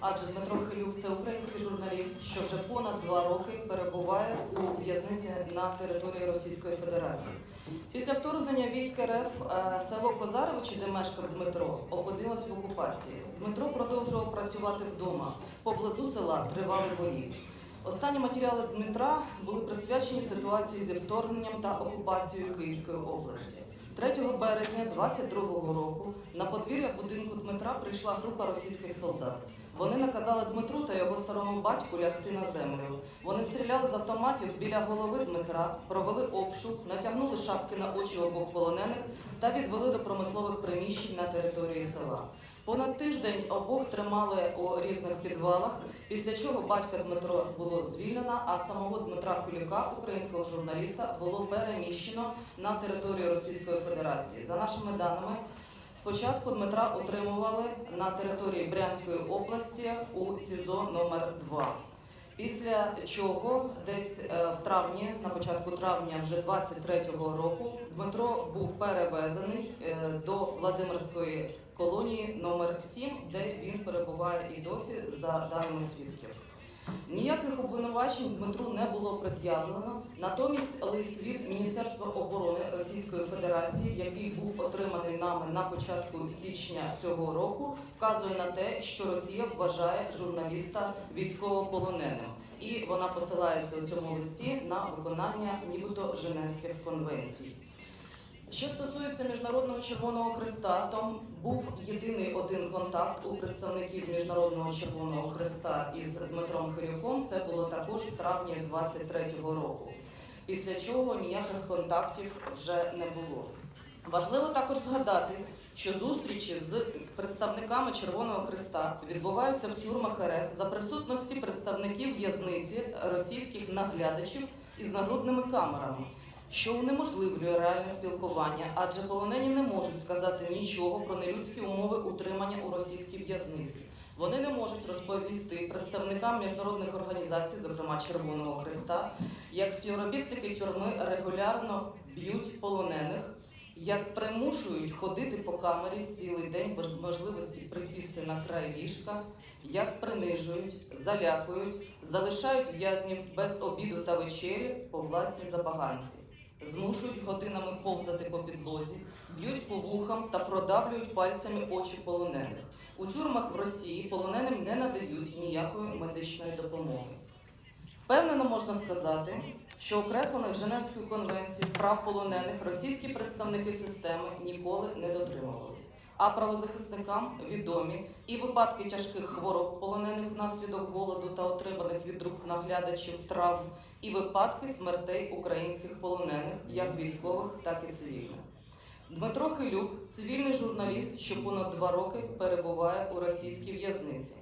адже Дмитро Хилюк це український журналіст, що вже понад два роки перебуває у в'язниці на території Російської Федерації. Після вторгнення військ РФ е, село Козаровичі, де мешкав Дмитро, опинилось в окупації. Дмитро продовжував працювати вдома. Поблизу села тривали бої. Останні матеріали Дмитра були присвячені ситуації зі вторгненням та окупацією Київської області. 3 березня 22-го року на подвір'я будинку Дмитра прийшла група російських солдат. Вони наказали Дмитру та його старому батьку лягти на землю. Вони стріляли з автоматів біля голови Дмитра, провели обшук, натягнули шапки на очі обох полонених та відвели до промислових приміщень на території села. Понад тиждень обох тримали у різних підвалах, після чого батька Дмитро було звільнено, а самого Дмитра Куліка, українського журналіста, було переміщено на територію Російської Федерації. За нашими даними, спочатку Дмитра утримували на території Брянської області у СІЗО номер 2 Після чого десь е, в травні, на початку травня вже 23-го року, Дмитро був перевезений е, до Владимирської колонії номер 7 де він перебуває і досі за даними свідків. Ніяких обвинувачень Дмитру не було пред'явлено. Натомість лист від Міністерства оборони Російської Федерації, який був отриманий нами на початку січня цього року, вказує на те, що Росія вважає журналіста військовополоненим, і вона посилається у цьому листі на виконання нібито Женевських конвенцій. Що стосується міжнародного червоного хреста, там був єдиний один контакт у представників міжнародного червоного хреста із Дмитром Хирюком. Це було також в травні 23-го року. Після чого ніяких контактів вже не було. Важливо також згадати, що зустрічі з представниками Червоного Хреста відбуваються в тюрмах РФ за присутності представників в'язниці російських наглядачів із нагрудними камерами, що унеможливлює реальне спілкування, адже полонені не можуть сказати нічого про нелюдські умови утримання у російській в'язниці. Вони не можуть розповісти представникам міжнародних організацій, зокрема Червоного Хреста, як співробітники тюрми регулярно б'ють полонених, як примушують ходити по камері цілий день без можливості присісти на край ліжка, як принижують, залякують, залишають в'язнів без обіду та вечері по власній забаганці, змушують годинами повзати по підлозі, б'ють по вухам та продавлюють пальцями очі полонених. У тюрмах в Росії полоненим не надають ніякої медичної допомоги. Впевнено можна сказати, що окреслених Женевською конвенцією прав полонених російські представники системи ніколи не дотримувались. А правозахисникам відомі і випадки тяжких хвороб полонених внаслідок голоду та отриманих від рук наглядачів травм, і випадки смертей українських полонених, як військових, так і цивільних. Дмитро Хилюк, цивільний журналіст, що понад два роки перебуває у російській в'язниці.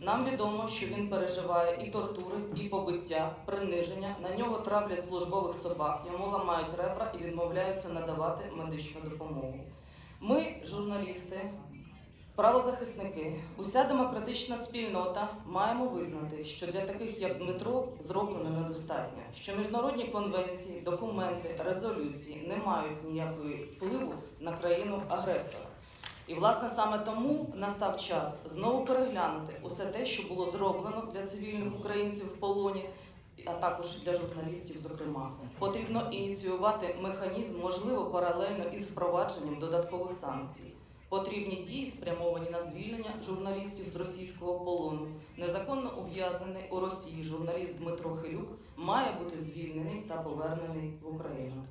Нам відомо, що він переживає і тортури, і побиття, приниження. На нього травлять службових собак, йому ламають ребра і відмовляються надавати медичну допомогу. Ми, журналісти, правозахисники, уся демократична спільнота маємо визнати, що для таких як Дмитро зроблено недостатньо, що міжнародні конвенції, документи, резолюції не мають ніякої впливу на країну агресора. І власне саме тому настав час знову переглянути усе те, що було зроблено для цивільних українців в полоні, а також для журналістів. Зокрема, потрібно ініціювати механізм, можливо, паралельно із впровадженням додаткових санкцій. Потрібні дії спрямовані на звільнення журналістів з російського полону. Незаконно ув'язнений у Росії журналіст Дмитро Хилюк має бути звільнений та повернений в Україну.